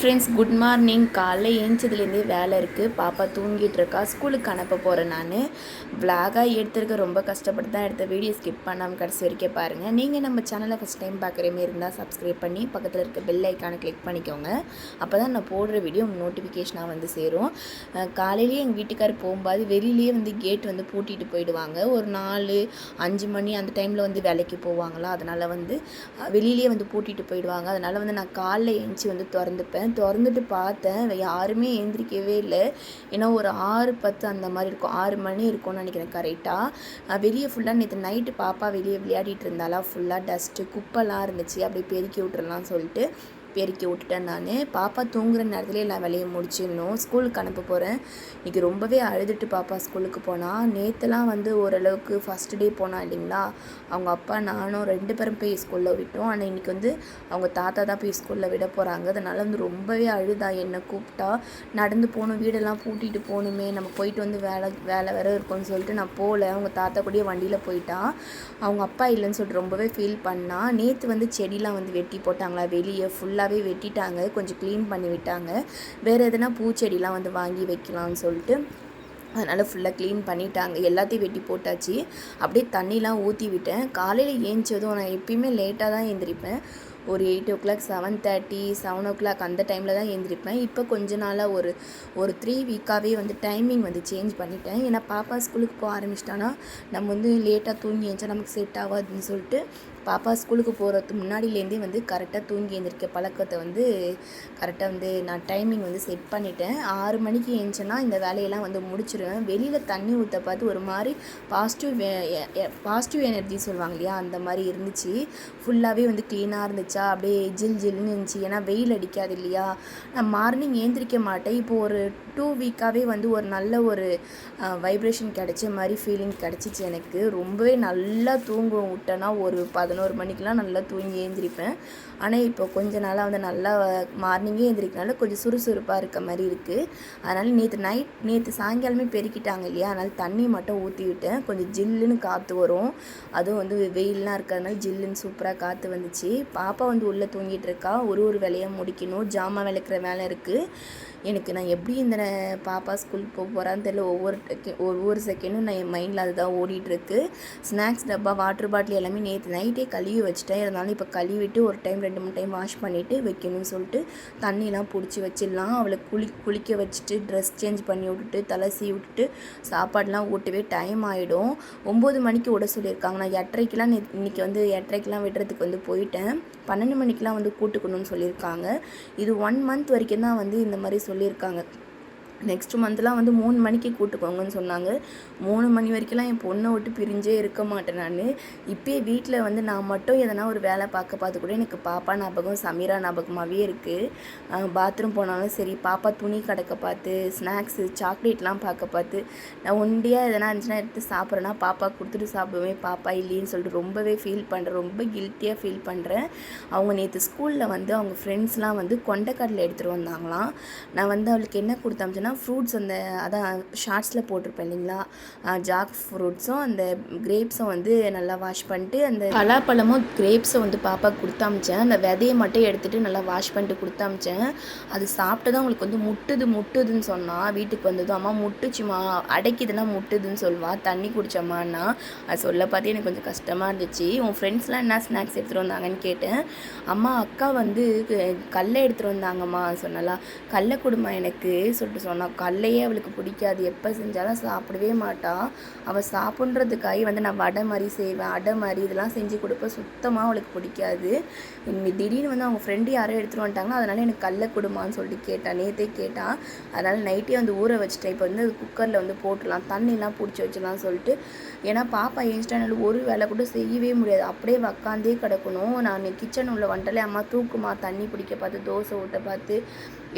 Friends good morning காலைல ஏஞ்சதுலேருந்தே வேலை இருக்குது பாப்பா தூங்கிட்டு இருக்கா ஸ்கூலுக்கு அனுப்ப போகிறேன் நான். விளாகாக எடுத்துருக்க ரொம்ப கஷ்டப்பட்டு தான் எடுத்த வீடியோ ஸ்கிப் பண்ணாமல் கடைசி வரைக்கும் பாருங்கள் நீங்கள் நம்ம சேனலை ஃபஸ்ட் டைம் பார்க்குற மாரி இருந்தால் சப்ஸ்கிரைப் பண்ணி பக்கத்தில் இருக்க பெல் ஐக்கானை கிளிக் பண்ணிக்கோங்க. அப்போ தான் நான் போடுற வீடியோ உங்கள் நோட்டிஃபிகேஷனாக வந்து சேரும். காலையிலேயே எங்கள் வீட்டுக்கார் போகும்போது வெளியிலேயே வந்து கேட் வந்து பூட்டிட்டு போயிடுவாங்க. ஒரு நாலு அஞ்சு மணி அந்த டைமில் வந்து வேலைக்கு போவாங்களா? அதனால் வந்து வெளியிலேயே வந்து பூட்டிட்டு போயிடுவாங்க. அதனால் வந்து நான் காலைல ஏஞ்சி வந்து திறந்துப்பேன். திறந்துட்டு பார்த்தேன். யாருமே எழுந்திரிக்கவே இல்லை. ஏன்னா ஒரு ஆறு பத்து அந்த மாதிரி இருக்கும். ஆறு மணி இருக்கும்னு நினைக்கிறேன் கரெக்டாக வெளியே ஃபுல்லாக நேற்று நைட்டு பாப்பா வெளியே விளையாடிட்டு இருந்தாலா ஃபுல்லாக டஸ்ட்டு குப்பைலாம் இருந்துச்சு. அப்படியே பெருக்கி விட்டுறலாம் சொல்லிட்டு பெருக்கி விட்டுட்டேன் நான். பாப்பா தூங்குற நேரத்துல எல்லா வேலையும் முடிச்சிடணும். ஸ்கூலுக்கு அனுப்ப போகிறேன் இன்றைக்கி ரொம்பவே அழுதுட்டு பாப்பா ஸ்கூலுக்கு போனால் நேற்றுலாம் வந்து ஓரளவுக்கு ஃபஸ்ட் டே போனால் இல்லைங்களா? அவங்க அப்பா நானும் ரெண்டு பேரும் போய் ஸ்கூலில் விட்டோம். ஆனால் இன்றைக்கி வந்து அவங்க தாத்தா தான் போய் ஸ்கூலில் விட போகிறாங்க அதனால் வந்து ரொம்பவே அழுதா என்னை கூப்பிட்டா. நடந்து போகணும். வீடெல்லாம் பூட்டிட்டு போகணுமே. நம்ம போயிட்டு வந்து வேலை வேலை வேறு இருக்கும்னு சொல்லிட்டு நான் போகல. அவங்க தாத்தா கூடயே வண்டியில் போயிட்டா. அவங்க அப்பா இல்லைன்னு சொல்லிட்டு ரொம்பவே ஃபீல் பண்ணா. நேற்று வந்து செடிலாம் வந்து வெட்டி போட்டாங்களா வெளியே. ஃபுல்லாகவே வெட்டிட்டாங்க கொஞ்சம் க்ளீன் பண்ணி விட்டாங்க. வேறு எதுனா பூச்செடிலாம் வந்து வாங்கி வைக்கலாம்னு சொல்லிட்டு அதனால் ஃபுல்லாக க்ளீன் பண்ணிட்டாங்க. எல்லாத்தையும் வெட்டி போட்டாச்சு. அப்படியே தண்ணிலாம் ஊற்றி விட்டேன். காலையில் ஏஞ்சதும் நான் எப்பயுமே லேட்டாக தான் எழுந்திரிப்பேன் ஒரு eight o'clock seven thirty seven o'clock அந்த டைமில் தான் எழுந்திரிப்பேன் இப்போ கொஞ்ச நாளாக ஒரு ஒரு த்ரீ வீக்காகவே வந்து டைமிங் வந்து சேஞ்ச் பண்ணிட்டேன். ஏன்னா பாப்பா ஸ்கூலுக்கு போக ஆரம்பிச்சிட்டானா நம்ம வந்து லேட்டாக தூங்கி எழுந்தா நமக்கு செட் ஆகாதுன்னு சொல்லிட்டு பாப்பா ஸ்கூலுக்கு போகிறதுக்கு முன்னாடியிலேருந்தே வந்து கரெக்டாக தூங்கி எழுந்திரிக்க பழக்கத்தை வந்து கரெக்டாக வந்து நான் டைமிங் வந்து செட் பண்ணிட்டேன். ஆறு மணிக்கு எழுந்துச்சேன்னா இந்த வேலையெல்லாம் வந்து முடிச்சிருவேன். வெளியில் தண்ணி ஊற்ற பார்த்து ஒரு மாதிரி பாசிட்டிவ் பாசிட்டிவ் எனர்ஜி சொல்லுவாங்க இல்லையா? அந்த மாதிரி இருந்துச்சு. ஃபுல்லாகவே வந்து க்ளீனாக இருந்துச்சா? அப்படியே ஜில் ஜில்னு இருந்துச்சு. ஏன்னா வெயில் அடிக்காது இல்லையா? நான் மார்னிங் ஏந்திரிக்க மாட்டேன். இப்போ ஒரு டூ வீக்காகவே வந்து ஒரு நல்ல ஒரு வைப்ரேஷன் கிடைச்ச மாதிரி ஃபீலிங் கிடச்சிச்சு எனக்கு. ரொம்பவே நல்லா தூங்க விட்டேன்னா ஒரு பதினோரு மணிக்கெலாம் நல்லா தூங்கி ஏந்திரிப்பேன். ஆனால் இப்போ கொஞ்ச நாளாக வந்து நல்லா மார்னிங்கே எழுந்திரிக்கனால கொஞ்சம் சுறுசுறுப்பாக இருக்க மாதிரி இருக்குது அதனால் நேற்று நைட் நேற்று சாயங்காலமே பெருக்கிட்டாங்க இல்லையா? அதனால் தண்ணி மட்டும் ஊற்றி விட்டேன் கொஞ்சம் ஜில்லுன்னு காற்று வரும். அதுவும் வந்து வெயிலெலாம் இருக்கிறதுனால ஜில்லுன்னு சூப்பராக காற்று வந்துச்சு. பாப்பா வந்து உள்ளே தூங்கிட்டு இருக்கா. ஒரு ஒரு வேலையாக முடிக்கணும். ஜாமான் விளக்குற வேலை இருக்குது எனக்கு நான் எப்படி இந்த பாப்பா ஸ்கூல் போக போகிறான்னு தெரியல. ஒவ்வொரு ஒவ்வொரு செகண்டும் நான் என் மைண்டில் அதுதான் ஓடிட்டுருக்கு. ஸ்நாக்ஸ் டப்பா வாட்டர் பாட்டில் எல்லாமே நேற்று நைட்டே கழுவி வச்சுட்டேன். இருந்தாலும் இப்போ கழுவிட்டு ஒரு டைம் ரெண்டு மூணு டைம் வாஷ் பண்ணிவிட்டு வைக்கணும்னு சொல்லிட்டு தண்ணியெலாம் பிடிச்சி வச்சிடலாம். அவளை குளி குளிக்க வச்சுட்டு ட்ரெஸ் சேஞ்ச் பண்ணி விட்டுட்டு தலைசி விட்டுட்டு சாப்பாடெலாம் ஊட்டவே டைம் ஆகிடும் ஒம்பது மணிக்கு விட சொல்லியிருக்காங்க. நான் எட்டரைக்கெலாம் நே இன்றைக்கி வந்து எட்டரைக்கெலாம் விடுறதுக்கு வந்து போயிட்டேன். பன்னெண்டு மணிக்கெலாம் வந்து கூட்டுக்கணும்னு சொல்லியிருக்காங்க. இது ஒன் மந்த் வரைக்கும் தான் வந்து இந்த மாதிரி சொல்லியிருக்காங்க. நெக்ஸ்ட் மந்த்லாம் வந்து மூணு மணிக்கு கூட்டுக்கோங்கன்னு சொன்னாங்க. மூணு மணி வரைக்கும்லாம் என் பொண்ணை விட்டு பிரிஞ்சே இருக்க மாட்டேன் நான். இப்போயே வீட்டில் வந்து நான் மட்டும் எதனா ஒரு வேலை பார்க்க பார்த்து கூட எனக்கு பாப்பா ஞாபகம் சமீரா ஞாபகமாகவே இருக்குது பாத்ரூம் போனாலும் சரி பாப்பா துணி கடக்க பார்த்து ஸ்நாக்ஸு சாக்லேட்லாம் பார்க்க பார்த்து நான் ஒண்டியாக எதனா இருந்துச்சுன்னா எடுத்து சாப்பிட்றேன்னா பாப்பா கொடுத்துட்டு சாப்பிடுவேன் பாப்பா இல்லைன்னு சொல்லிட்டு ரொம்பவே ஃபீல் பண்ணுறேன் ரொம்ப கில்ட்டியாக ஃபீல் பண்ணுறேன் அவங்க நேற்று ஸ்கூலில் வந்து அவங்க ஃப்ரெண்ட்ஸ்லாம் வந்து கொண்டைக்கடலை எடுத்துகிட்டு வந்தாங்களாம். நான் வந்து அவளுக்கு என்ன பார்த்தீங்கன்னா ஃப்ரூட்ஸ் அந்த அதான் ஷார்ட்ஸில் போட்டிருப்பேன் இல்லைங்களா? ஜாக் ஃப்ரூட்ஸும் அந்த கிரேப்ஸும் வந்து நல்லா வாஷ் பண்ணிட்டு அந்த பலாப்பழமும் கிரேப்ஸும் வந்து பாப்பாவுக்கு கொடுத்தாமிச்சேன் அந்த விதையை மட்டும் எடுத்துகிட்டு நல்லா வாஷ் பண்ணிட்டு கொடுத்தாமிச்சேன் அது சாப்பிட்டு தான் உங்களுக்கு வந்து முட்டுது முட்டுதுன்னு சொன்னால் வீட்டுக்கு வந்ததும் அம்மா முட்டுச்சுமா அடைக்குதுன்னா முட்டுதுன்னு சொல்லுவா தண்ணி குடிச்சம்மான்னா. அது சொல்ல பார்த்து எனக்கு கொஞ்சம் கஷ்டமாக இருந்துச்சு. உன் ஃப்ரெண்ட்ஸ்லாம் என்ன ஸ்நாக்ஸ் எடுத்துகிட்டு வந்தாங்கன்னு கேட்டேன். அம்மா அக்கா வந்து கல்லை எடுத்துகிட்டு வந்தாங்கம்மா சொன்னலாம் கல்லை கொடுமா எனக்கு சொல்லிட்டு ஆனால் கல்லையே அவளுக்கு பிடிக்காது. எப்போ செஞ்சாலும் சாப்பிடவே மாட்டான் அவள் சாப்பிட்றதுக்காகி வந்து நான் வடை மாதிரி செய்வேன் அடை மாதிரி இதெல்லாம் செஞ்சு கொடுப்பேன் சுத்தமாக அவளுக்கு பிடிக்காது. திடீர்னு வந்து அவங்க ஃப்ரெண்டு யாரோ எடுத்துகிட்டு வந்துட்டாங்கன்னா அதனால் எனக்கு கல்லை கொடுமான்னு சொல்லிட்டு கேட்டான் நேற்றே கேட்டான் அதனால் நைட்டே வந்து ஊற வச்சுட்டேன். இப்போ வந்து குக்கரில் வந்து போட்டுடலாம் தண்ணிலாம் பிடிச்சி வச்சிடலாம் சொல்லிட்டு ஏன்னா பாப்பா ஏஞ்சிட்டானால ஒரு வேலை கூட செய்யவே முடியாது. அப்படியே உக்காந்தே கிடக்கணும். நான் கிச்சன் உள்ள வந்துட்டாலே அம்மா தூக்குமா தண்ணி பிடிக்க பார்த்து தோசை ஊட்ட பார்த்து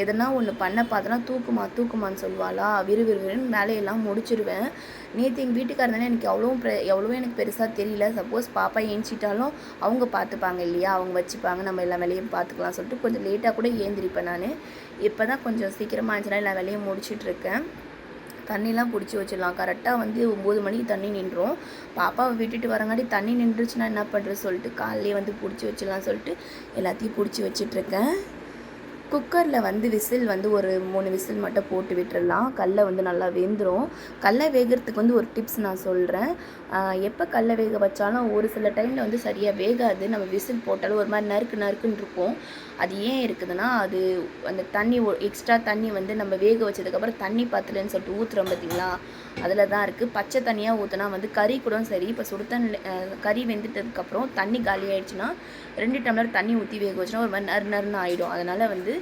எதனா ஒன்று பண்ண பார்த்தனா தூக்குமா தூக்குமான்னு சொல்லுவாளா. விறுவிறுவிறுன்னு வேலையெல்லாம் முடிச்சிடுவேன் நேற்று எங்கள் வீட்டுக்காரர் எனக்கு எவ்வளோ எவ்வளோ எனக்கு பெருசாக தெரியல. சப்போஸ் பாப்பா ஏஞ்சிட்டாலும் அவங்க பார்த்துப்பாங்க இல்லையா? அவங்க வச்சுப்பாங்க. நம்ம எல்லா வேலையும் பார்த்துக்கலாம் சொல்லிட்டு கொஞ்சம் லேட்டாக கூட ஏந்திரிப்பேன் நான். இப்போ தான் கொஞ்சம் சீக்கிரமாக இருந்துச்சுன்னா எல்லா வேலையும் முடிச்சிட்டு இருக்கேன். தண்ணிலாம் பிடிச்சி வச்சிடலாம். கரெக்டாக வந்து ஒம்பது மணிக்கு தண்ணி நின்றோம் பாப்பாவை விட்டுட்டு வரங்காட்டி தண்ணி நின்றுச்சுன்னா என்ன பண்ணுறது சொல்லிட்டு காலையிலே வந்து பிடிச்சி வச்சிடலாம் சொல்லிட்டு எல்லாத்தையும் பிடிச்சி வச்சிட்ருக்கேன். குக்கரில் வந்து விசில் வந்து ஒரு மூணு விசில் மட்டும் போட்டு விட்டுடலாம் கடல வந்து நல்லா வெந்துடும் கடல வேகிறதுக்கு வந்து ஒரு டிப்ஸ் நான் சொல்கிறேன் எப்போ கடல வேக வச்சாலும் ஒரு சில டைமில் வந்து சரியாக வேகாது. நம்ம விசில் போட்டாலும் ஒரு மாதிரி நறுக்கு நறுக்குன்னு இருக்கும். அது ஏன் இருக்குதுன்னா அது அந்த தண்ணி எக்ஸ்ட்ரா தண்ணி வந்து நம்ம வேக வச்சதுக்கப்புறம் தண்ணி பத்தலைன்னு சொல்லிட்டு ஊற்றுறோம் பார்த்தீங்களா அதில் தான் இருக்குது பச்சை தண்ணியாக ஊற்றினா வந்து கறி கூட சரி இப்போ சுடு தண்ணி கறி வெந்துட்டதுக்கப்புறம் தண்ணி காலி ஆயிடுச்சுன்னா ரெண்டு டம்ளர் தண்ணி ஊற்றி வேக வச்சுன்னா ஒரு மாதிரி நறு நறுன்னு ஆகிடும் அதனால் வந்து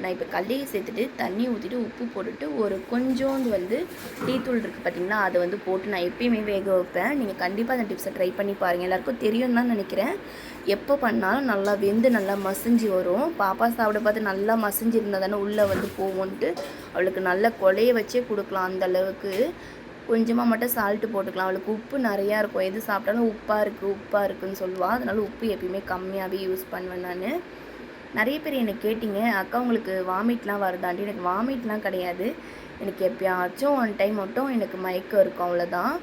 நான் இப்போ கல்லையை சேர்த்துட்டு தண்ணி ஊற்றிட்டு உப்பு போட்டுட்டு ஒரு கொஞ்சோண்டு வந்து டீத்தூள் இருக்குது பார்த்திங்கன்னா அதை வந்து போட்டு நான் எப்பயுமே வேக வைப்பேன். நீங்கள் கண்டிப்பாக அந்த டிப்ஸை ட்ரை பண்ணி பாருங்கள் எல்லாருக்கும் தெரியும் தான் நினைக்கிறேன். எப்போ பண்ணாலும் நல்லா வெந்து நல்லா மசிஞ்சு வரும். பாப்பா சாப்பிட பார்த்து நல்லா மசிஞ்சு இருந்தால் தானே உள்ளே வந்து போகும்ன்ட்டு அவளுக்கு நல்லா கொலைய வச்சே கொடுக்கலாம் அந்த அளவுக்கு. கொஞ்சமாக மட்டும் சால்ட்டு போட்டுக்கலாம். அவளுக்கு உப்பு நிறையா இருக்கும். எது சாப்பிட்டாலும் உப்பாக இருக்குது உப்பாக இருக்குதுன்னு சொல்லுவாள் அதனால உப்பு எப்பயுமே கம்மியாகவே யூஸ் பண்ணுவேன் நான். நிறைய பேர் என்னை கேட்டிங்க அக்கா உங்களுக்கு வாமிட்லாம் வருதாண்டி? எனக்கு வாமிட்லாம் கிடையாது. எனக்கு எப்பயாச்சும் ஒன் டைம் மட்டும் எனக்கு மயக்கம் இருக்கும் அவ்வளோதான்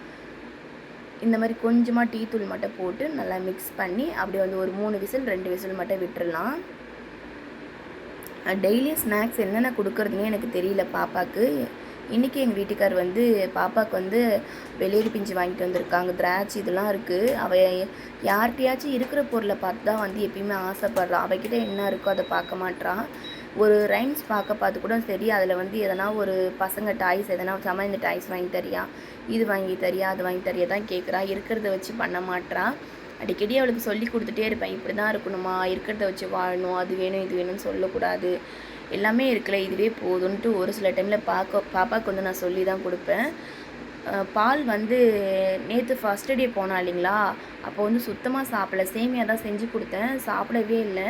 இந்த மாதிரி கொஞ்சமாக டீ தூள் மட்டும் போட்டு நல்லா மிக்ஸ் பண்ணி அப்படியே வந்து ஒரு மூணு விசில் ரெண்டு விசில் மட்டும் விட்டுடலாம் டெய்லி ஸ்நாக்ஸ் என்னென்ன கொடுக்குறதுனே எனக்கு தெரியல பாப்பாவுக்கு. இன்றைக்கி எங்கள் வீட்டுக்கார் வந்து பாப்பாவுக்கு வந்து வெளியேறி பிஞ்சு வாங்கிட்டு வந்திருக்காங்க. திராட்சை இதெல்லாம் இருக்குது அவள் யார்கிட்டயாச்சும் இருக்கிற பொருளை பார்த்து தான் வந்து எப்பயுமே ஆசைப்படுறான் அவகிட்ட என்ன இருக்கோ அதை பார்க்க மாட்டான் ஒரு ரைம்ஸ் பார்க்க பார்த்து கூட சரி அதில் வந்து எதனா ஒரு பசங்க டாய்ஸ் எதனா சம இந்த டாய்ஸ் வாங்கி தரியா இது வாங்கி தரியா அது வாங்கி தரியா தான் கேட்குறா இருக்கிறத வச்சு பண்ண மாட்றா. அடிக்கடி அவளுக்கு சொல்லி கொடுத்துட்டே இருப்பேன். இப்படி தான் இருக்கணுமா? இருக்கிறத வச்சு வாழணும். அது வேணும் இது வேணும்னு சொல்லக்கூடாது. எல்லாமே இருக்குல்ல இதுவே போதும்ன்ட்டு ஒரு சில டைமில் பார்க்க பாப்பாவுக்கு வந்து நான் சொல்லி தான் கொடுப்பேன் பால் வந்து நேற்று ஃபஸ்ட்டு டே போனா இல்லைங்களா? அப்போ வந்து சுத்தமாக சாப்பிடல. சேமியாக தான் செஞ்சு கொடுத்தேன். சாப்பிடவே இல்லை.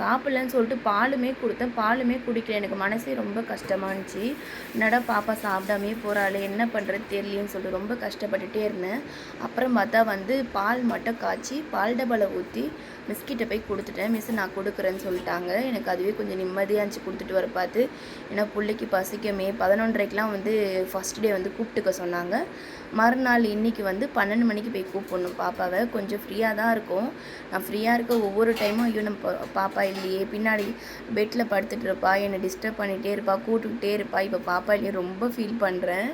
சாப்பிடலன்னு சொல்லிட்டு பாலுமே கொடுத்தேன். பாலுமே குடிக்கல. எனக்கு மனசே ரொம்ப கஷ்டமாக இருந்துச்சு. என்னடா பாப்பா சாப்பிடாமே போகிறாள் என்ன பண்ணுறது தெரியலன்னு சொல்லிட்டு ரொம்ப கஷ்டப்பட்டுட்டே இருந்தேன். அப்புறம் பார்த்தா வந்து பால் மட்டும் காய்ச்சி பால் டபலை ஊற்றி மிஸ்கிட்ட போய் கொடுத்துட்டேன். மிஸ் நான் கொடுக்குறேன்னு சொல்லிட்டாங்க. எனக்கு அதுவே கொஞ்சம் நிம்மதியாக இருந்துச்சு கொடுத்துட்டு வர பார்த்து. ஏன்னா பிள்ளைக்கு பசிக்குமே. பதினொன்றரைக்கெலாம் வந்து ஃபஸ்ட் டே வந்து கூப்பிட்டுக்க சொன்னாங்க. மறுநாள் இன்னைக்கு வந்து பன்னெண்டு மணிக்கு போய் கூப்பிடணும். பாப்பாவை கொஞ்சம் ஃப்ரீயாக தான் இருக்கும். நான் ஃப்ரீயாக இருக்க ஒவ்வொரு டைமும் ஐயோ நம்ம பாப்பா இல்லையே. பின்னாடி பெட்டில் படுத்துட்டு இருப்பா. என்னை டிஸ்டர்ப் பண்ணிகிட்டே இருப்பா. கூட்டுக்கிட்டே இருப்பா. இப்போ பாப்பா இல்லையே. ரொம்ப ஃபீல் பண்ணுறேன்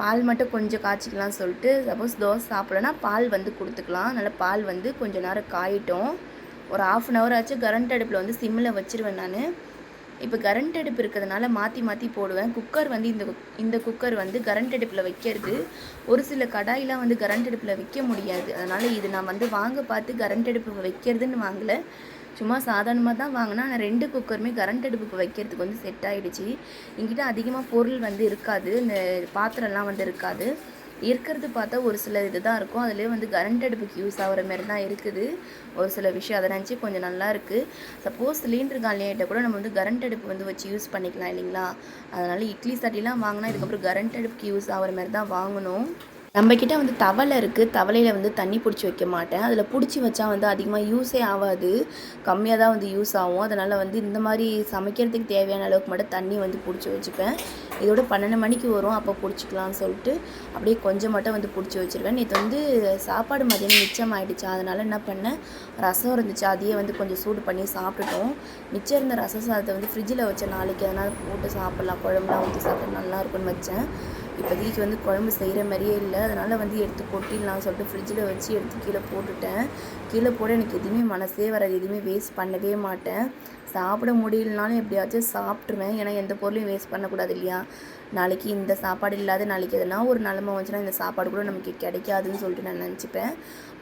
பால் மட்டும் கொஞ்சம் காய்ச்சிக்கலாம் சொல்லிட்டு சப்போஸ் தோசை சாப்பிடலன்னா பால் வந்து கொடுத்துக்கலாம். அதனால் பால் வந்து கொஞ்சம் நேரம் காயிட்டும். ஒரு ஆஃப் அன் ஹவர் ஆச்சு. கரண்ட் அடுப்பில் வந்து சிம்மில் வச்சுருவேன் நான். இப்போ கரண்ட் அடுப்பு இருக்கிறதுனால மாற்றி மாற்றி போடுவேன். குக்கர் வந்து இந்த குக்- இந்த குக்கர் வந்து கரண்ட் அடுப்பில் வைக்கிறது. ஒரு சில கடாயெலாம் வந்து கரண்ட் அடுப்பில் வைக்க முடியாது. அதனால் இது நான் வந்து வாங்க பார்த்து கரண்ட் அடுப்பு வைக்கிறதுன்னு வாங்கலை. சும்மா சாதாரணமாக தான் வாங்கினா ஆனால் ரெண்டு குக்கருமே கரண்ட் அடுப்புக்கு வைக்கிறதுக்கு வந்து செட் ஆகிடுச்சு என்கிட்ட அதிகமாக பொருள் வந்து இருக்காது. இந்த பாத்திரம்லாம் வந்து இருக்காது. இருக்கிறது பார்த்தா ஒரு சில இது தான் இருக்கும். அதுலேயே வந்து கரண்ட் அடுப்புக்கு யூஸ் ஆகிற மாதிரி தான் இருக்குது. ஒரு சில விஷயம் அதை நினச்சி கொஞ்சம் நல்லா இருக்குது சப்போஸ் சிலிண்டர் காலியாகிட்ட கூட நம்ம வந்து கரண்ட் அடுப்பு வந்து வச்சு யூஸ் பண்ணிக்கலாம் இல்லைங்களா? அதனால் இட்லி சட்டிலாம் வாங்கினா இதுக்கப்புறம் கரண்ட் அடுப்புக்கு யூஸ் ஆகிற மாதிரி தான் வாங்கணும். நம்மக்கிட்ட வந்து தவளை இருக்குது தவளையில் வந்து தண்ணி பிடிச்சி வைக்க மாட்டேன். அதில் பிடிச்சி வச்சா வந்து அதிகமாக யூஸே ஆகாது கம்மியாக தான் வந்து யூஸ் ஆகும். அதனால் வந்து இந்த மாதிரி சமைக்கிறதுக்கு தேவையான அளவுக்கு மட்டும் தண்ணி வந்து பிடிச்சி வச்சுப்பேன். இதோட பன்னெண்டு மணிக்கு வரும். அப்போ பிடிச்சிக்கலாம்னு சொல்லிட்டு அப்படியே கொஞ்சம் மட்டும் வந்து பிடிச்சி வச்சுருவேன். நேற்று வந்து சாப்பாடு மதியானம் மிச்சம் ஆயிடுச்சு. அதனால் என்ன பண்ணேன்? ரசம் இருந்துச்சு. அதையே வந்து கொஞ்சம் சூடு பண்ணி சாப்பிட்டுட்டோம். மிச்சம் இருந்த ரச சாதத்தை வந்து ஃப்ரிட்ஜில் வச்ச நாளைக்கு அதனால் போட்டு சாப்பிட்லாம். குழம்புலாம் ஊற்றி சாப்பிட்டு நல்லா இருக்கும்னு வச்சேன். இப்போதைக்கு வந்து குழம்பு செய்கிற மாதிரியே இல்லை. அதனால் வந்து எடுத்து கொட்டிடலாம் சொல்லிட்டு ஃப்ரிட்ஜில் வச்சு எடுத்து கீழே போட்டுட்டேன். கீழே போட எனக்கு எதுவுமே மனசே வராது. எதுவுமே வேஸ்ட் பண்ணவே மாட்டேன். சாப்பிட முடியலனாலும் எப்படியாச்சும் சாப்பிட்ருவேன் ஏன்னா எந்த பொருளையும் வேஸ்ட் பண்ணக்கூடாது இல்லையா? நாளைக்கு இந்த சாப்பாடு இல்லாத நாளைக்கு எதனா ஒரு நிலமை வந்துச்சுன்னா இந்த சாப்பாடு கூட நமக்கு கிடைக்காதுன்னு சொல்லிட்டு நான் நினச்சிப்பேன்.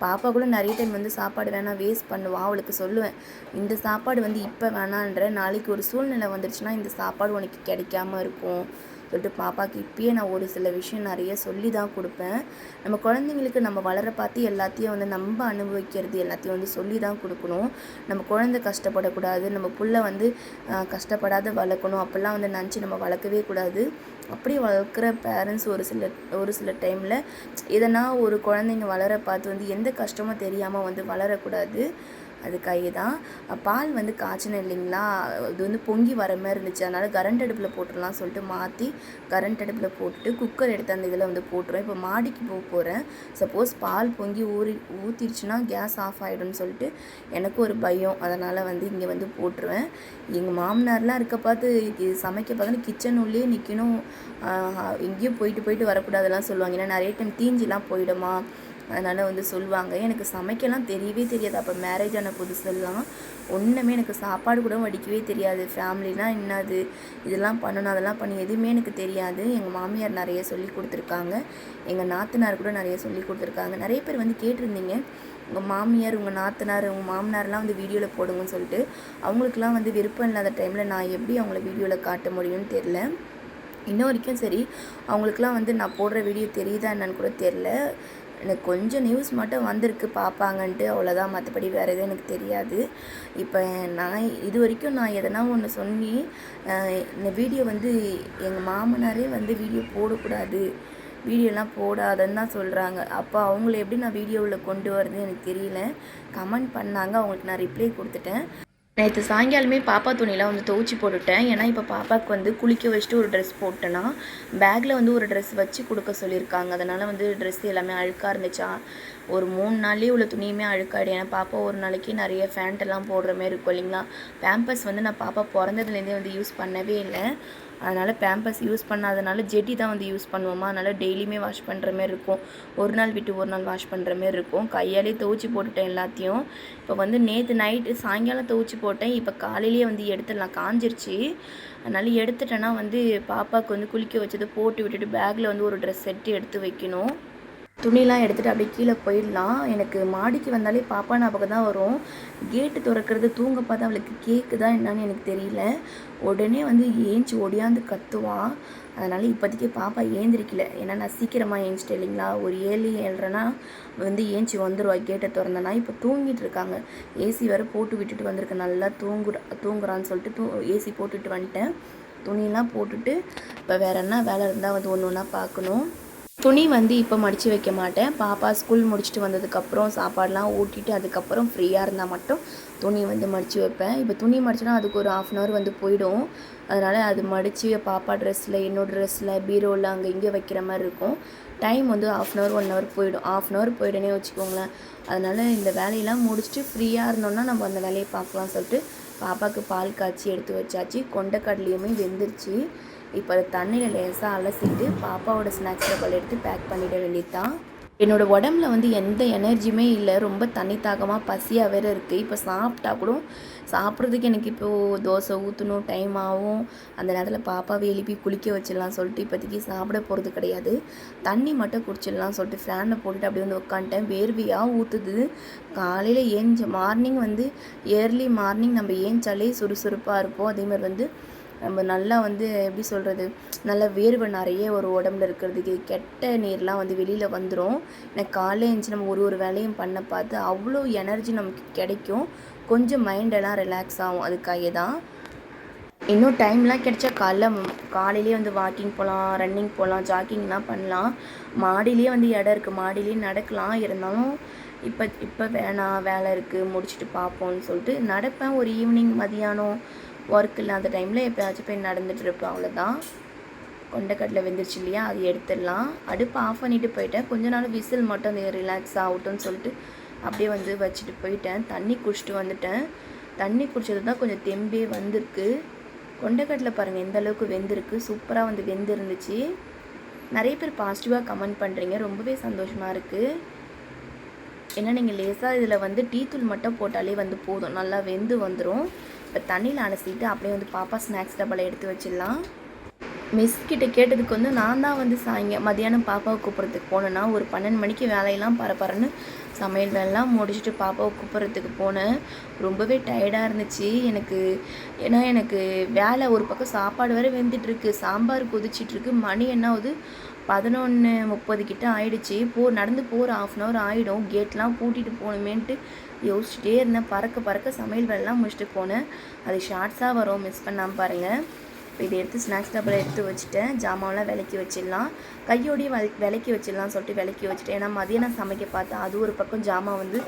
பாப்பா கூட நிறைய டைம் வந்து சாப்பாடு வேணாம் வேஸ்ட் பண்ணுவான் அவளுக்கு சொல்லுவேன் இந்த சாப்பாடு வந்து இப்போ வேணான்ற நாளைக்கு ஒரு சூழ்நிலை வந்துருச்சுன்னா இந்த சாப்பாடு உனக்கு கிடைக்காம இருக்கும். சொல்லிட்டு பாப்பாவுக்கு இப்பயே நான் ஒரு சில விஷயம் நிறைய சொல்லி தான் கொடுப்பேன். நம்ம குழந்தைங்களுக்கு நம்ம வளர பார்த்து எல்லாத்தையும் வந்து நம்ம அனுபவிக்கிறது எல்லாத்தையும் வந்து சொல்லி தான் கொடுக்கணும். நம்ம குழந்தை கஷ்டப்படக்கூடாது நம்ம புள்ள வந்து கஷ்டப்படாத வளர்க்கணும் அப்போல்லாம் வந்து நினச்சி நம்ம வளர்க்கவே கூடாது. அப்படி வளர்க்குற பேரண்ட்ஸ் ஒரு சில ஒரு சில டைமில் எதனா ஒரு குழந்தைங்க வளர பார்த்து வந்து எந்த கஷ்டமும் தெரியாமல் வந்து வளரக்கூடாது. அது கை தான் பால் வந்து காய்ச்சணும் இல்லைங்களா? இது வந்து பொங்கி வர மாதிரி இருந்துச்சு. அதனால் கரண்ட் அடுப்பில் போட்டுடலாம் சொல்லிட்டு மாற்றி கரண்ட் அடுப்பில் போட்டுட்டு குக்கர் எடுத்து அந்த இதில் வந்து போட்டுருவேன். இப்போ மாடிக்கு போக போகிறேன் சப்போஸ் பால் பொங்கி ஊறி ஊற்றிடுச்சுன்னா கேஸ் ஆஃப் ஆகிடும்னு சொல்லிட்டு எனக்கு ஒரு பயம். அதனால் வந்து இங்கே வந்து போட்டுருவேன். எங்கள் மாமனார்லாம் இருக்க பார்த்து இது சமைக்க பார்த்தா கிச்சன் உள்ளே நிற்கணும் எங்கேயும் போயிட்டு போயிட்டு வரக்கூடாதுலாம் சொல்லுவாங்க. ஏன்னா நிறைய டைம் தீஞ்சிலாம் போயிடுமா? அதனால் வந்து சொல்லுவாங்க. எனக்கு சமைக்கலாம் தெரியவே தெரியாது. அப்போ மேரேஜ் ஆன புதுசெல்லாம் ஒன்றுமே எனக்கு சாப்பாடு கூட வடிக்கவே தெரியாது. ஃபேமிலிலாம் என்னது? இதெல்லாம் பண்ணணும் அதெல்லாம் பண்ணி எதுவுமே எனக்கு தெரியாது. எங்கள் மாமியார் நிறைய சொல்லி கொடுத்துருக்காங்க. எங்கள் நாத்தனார் கூட நிறைய சொல்லி கொடுத்துருக்காங்க. நிறைய பேர் வந்து கேட்டிருந்தீங்க. உங்கள் மாமியார் உங்கள் நாத்தனார் உங்கள் மாமனார்லாம் வந்து வீடியோவில் போடுங்கன்னு சொல்லிட்டு. அவங்களுக்குலாம் வந்து விருப்பம் இல்லாத டைமில் நான் எப்படி அவங்கள வீடியோவில் காட்ட முடியும்னு தெரில இன்ன வரைக்கும் சரி. அவங்களுக்குலாம் வந்து நான் போடுற வீடியோ தெரியுதா என்னன்னு கூட தெரில எனக்கு கொஞ்சம் நியூஸ் மட்டும் வந்திருக்கு பார்ப்பாங்கன்ட்டு. அவ்வளோதான் மற்றபடி வேறு எதுவும் எனக்கு தெரியாது. இப்போ நான் இது வரைக்கும் நான் எதனா ஒன்று சொல்லி இந்த வீடியோ வந்து எங்கள் மாமனாரே வந்து வீடியோ போடக்கூடாது. வீடியோலாம் போடாதன்னு தான் சொல்கிறாங்க அப்போ அவங்கள எப்படி நான் வீடியோவில் கொண்டு வரதுன்னு எனக்கு தெரியல. கமெண்ட் பண்ணாங்க. அவங்களுக்கு நான் ரிப்ளை கொடுத்துட்டேன். நேற்று சாயங்காலமே பாப்பா துணியெலாம் வந்து துவச்சி போட்டுட்டேன். ஏன்னா இப்போ பாப்பாவுக்கு வந்து குளிக்க வச்சுட்டு ஒரு ட்ரெஸ் போட்டேன்னா பேக்கில் வந்து ஒரு ட்ரெஸ் வச்சு கொடுக்க சொல்லியிருக்காங்க. அதனால் வந்து ட்ரெஸ் எல்லாமே அழுக்காக இருந்துச்சா? ஒரு மூணு நாள்லேயே உள்ள துணியுமே அழுக்காடு ஏன்னா பாப்பா ஒரு நாளைக்கு நிறைய ஃபேண்ட் எல்லாம் போடுற மாதிரி இருக்கும் இல்லைங்களா? பேம்பர்ஸ் வந்து நான் பாப்பா பிறந்ததுலேருந்தே வந்து யூஸ் பண்ணவே இல்லை. அதனால் பேம்பர்ஸ் யூஸ் பண்ணாதனால ஜெட்டி தான் வந்து யூஸ் பண்ணுவோமா? அதனால் டெய்லியுமே வாஷ் பண்ணுற மாதிரி இருக்கும். ஒரு நாள் விட்டு ஒரு நாள் வாஷ் பண்ணுற மாதிரி இருக்கும். கையாலே துவச்சி போட்டுட்டேன் எல்லாத்தையும். இப்போ வந்து நேற்று நைட்டு சாயங்காலம் துவைச்சி போட்டேன். இப்போ காலையிலேயே வந்து எடுத்துடலாம். காஞ்சிருச்சு. அதனால் எடுத்துட்டேன்னா வந்து பாப்பாவுக்கு வந்து குளிக்க வச்சது போட்டு விட்டுட்டு பேக்கில் வந்து ஒரு ட்ரெஸ் செட்டு எடுத்து வைக்கணும். துணிலாம் எடுத்துகிட்டு அப்படியே கீழே போயிடலாம். எனக்கு மாடிக்கு வந்தாலே பாப்பா ஞாபகம் தான் வரும். கேட்டு திறக்கிறது தூங்க பார்த்து அவளுக்கு கேட்குதா என்னான்னு எனக்கு தெரியல. உடனே வந்து ஏஞ்சி ஒடியாந்து கத்துவான் அதனால் இப்போதைக்கு பாப்பா ஏந்திரிக்கல. ஏன்னா நான் சீக்கிரமாக ஏஞ்சிட்டேன் இல்லைங்களா? ஒரு ஏழு ஏழ்ரைனா வந்து ஏஞ்சி வந்துடுவா கேட்டை திறந்தனா. இப்போ தூங்கிட்டு இருக்காங்க. ஏசி வேறு போட்டு விட்டுட்டு வந்திருக்கேன் நல்லா தூங்குறா தூங்குறான்னு சொல்லிட்டு தூ ஏசி போட்டுட்டு வந்துட்டேன். துணியெல்லாம் போட்டுட்டு இப்போ வேற என்ன வேலை இருந்தால் வந்து ஒன்று ஒன்றா பார்க்கணும். துணி வந்து இப்போ மடித்து வைக்க மாட்டேன். பாப்பா ஸ்கூல் முடிச்சுட்டு வந்ததுக்கப்புறம் சாப்பாடெலாம் ஊட்டிட்டு அதுக்கப்புறம் ஃப்ரீயாக இருந்தால் மட்டும் துணி வந்து மடித்து வைப்பேன். இப்போ துணி மடிச்சோன்னா அதுக்கு ஒரு ஆஃப் அன் ஹவர் வந்து போயிடும். அதனால் அது மடித்து பாப்பா ட்ரெஸ்ஸில் என்னோட ட்ரெஸ்ஸில் பீரோவில் அங்கே இங்கே வைக்கிற மாதிரி இருக்கும். டைம் வந்து half an hour one hour போயிடும். ஆஃப் அன் ஹவர் போயிடுனே வச்சுக்கோங்களேன். அதனால் இந்த வேலையெல்லாம் முடிச்சுட்டு ஃப்ரீயாக இருந்தோம்னா நம்ம அந்த வேலையை பார்க்கலாம் சொல்லிட்டு பாப்பாவுக்கு பால் காய்ச்சி எடுத்து வச்சாச்சு. கொண்டைக்கடலையுமே வெந்துருச்சு. இப்போ அதை தண்ணியில் லேசாக அலசிட்டு பாப்பாவோட ஸ்நாக்ஸ் டப்பால் எடுத்து பேக் பண்ணிட வேண்டியது தான் என்னோடய உடம்புல வந்து எந்த எனர்ஜியுமே இல்லை. ரொம்ப தண்ணி தாகமாக பசியாக வேற இருக்குது இப்போ சாப்பிட்டா கூட சாப்பிட்றதுக்கு எனக்கு இப்போது தோசை ஊற்றணும் டைம் ஆகும். அந்த நேரத்தில் பாப்பாவை எழுப்பி குளிக்க வச்சிடலாம் சொல்லிட்டு இப்போதைக்கு சாப்பிட போகிறது கிடையாது. தண்ணி மட்டும் குடிச்சிடலாம் சொல்லிட்டு ஃபேனை போட்டுட்டு அப்படியே வந்து உட்காந்துட்டேன் வேர்வையாக ஊற்றுது காலையில் ஏஞ்ச மார்னிங் வந்து ஏர்லி மார்னிங் நம்ம ஏஞ்சாலே சுறுசுறுப்பாக இருப்போம். அதேமாதிரி வந்து நம்ம நல்லா வந்து எப்படி சொல்கிறது நல்ல வேர்வை நிறைய ஒரு உடம்புல இருக்கிறதுக்கு கெட்ட நீர்லாம் வந்து வெளியில் வந்துடும் எனக்கு காலையில் எழுந்துச்சு நம்ம ஒரு ஒரு வேலையும் பண்ண பார்த்து அவ்வளோ எனர்ஜி நமக்கு கிடைக்கும். கொஞ்சம் மைண்டெல்லாம் ரிலாக்ஸ் ஆகும் அதுக்காக தான். இன்னும் டைம்லாம் கிடைச்சா காலைல காலையிலே காலையிலேயே வந்து வாக்கிங் போகலாம் ரன்னிங் போகலாம் ஜாக்கிங்லாம் பண்ணலாம். மாடியிலே வந்து இடம் இருக்குது மாடியிலே நடக்கலாம். இருந்தாலும் இப்போ இப்போ வேணாம் வேலை இருக்குது முடிச்சுட்டு பார்ப்போம்னு சொல்லிட்டு நடப்பேன். ஒரு ஈவினிங் மதியானம் ஒர்க் இல்லாத டைமில் எப்போயாச்சும் போய் நடந்துகிட்ருப்போம் அவ்வளோதான் கொண்டக்கடலை வெந்துருச்சு இல்லையா அது எடுத்துடலாம். அடுப்பு ஆஃப் பண்ணிட்டு போயிட்டேன். கொஞ்ச நாள் விசில் மட்டும் அந்த ரிலாக்ஸ் ஆகட்டும்னு சொல்லிட்டு அப்படியே வந்து வச்சுட்டு போயிட்டேன். தண்ணி குடிச்சிட்டு வந்துட்டேன். தண்ணி குடிச்சது தான் கொஞ்சம் தெம்பே வந்திருக்கு. கொண்டக்கடலை பாருங்கள் எந்த அளவுக்கு வெந்திருக்கு. சூப்பராக வந்து வெந்து இருந்துச்சு நிறைய பேர் பாசிட்டிவாக கமெண்ட் பண்ணுறீங்க ரொம்பவே சந்தோஷமாக இருக்குது ஏன்னா நீங்கள் லேசாக இதில் வந்து டீ தூள் மட்டும் போட்டாலே வந்து போதும். நல்லா வெந்து வந்துடும் இப்போ தண்ணியில் அலசிட்டு அப்படியே வந்து பாப்பா ஸ்நாக்ஸ் டப்பால எடுத்து வச்சிடலாம். மிஸ் கிட்ட கேட்டதுக்கு வந்து நான் தான் வந்து சாயங்க மதியானம் பாப்பாவை கூப்பிட்றதுக்கு போனேன்னா ஒரு பன்னெண்டு மணிக்கு வேலையெல்லாம் பரபரன்னு சமையல் வேலைலாம் முடிச்சுட்டு பாப்பாவை கூப்பிட்றதுக்கு போனேன். ரொம்பவே டயர்டாக இருந்துச்சு. எனக்கு ஏன்னா எனக்கு வேலை ஒரு பக்கம் சாப்பாடு வேறு வெந்துட்டுருக்கு. சாம்பார் கொதிச்சிட்ருக்கு மணி என்ன ஆகுது பதினொன்று முப்பது கிட்ட ஆயிடுச்சு. போ நடந்து போகிற ஆஃப் அன் ஹவர் ஆகிடும் கேட்லாம் பூட்டிட்டு போகணுமேன்ட்டு யோசிச்சுட்டே இருந்தேன். பறக்க பறக்க சமையல் வேலைலாம் முடிச்சுட்டு போனேன். அது ஷார்ட்ஸாக வரும். மிஸ் பண்ணாமல் பாருங்கள் இப்போ இதை எடுத்து ஸ்நாக்ஸ் டப்பில் எடுத்து வச்சுட்டேன். ஜாமான்லாம் விளக்கி வச்சிடலாம். கையோடையும் வல விலக்கி வச்சிடலாம் சொல்லிட்டு விளக்கி வச்சுட்டேன். ஏன்னா மதியானம் சமைக்க பார்த்தா அது ஒரு பக்கம் ஜாமான் வந்து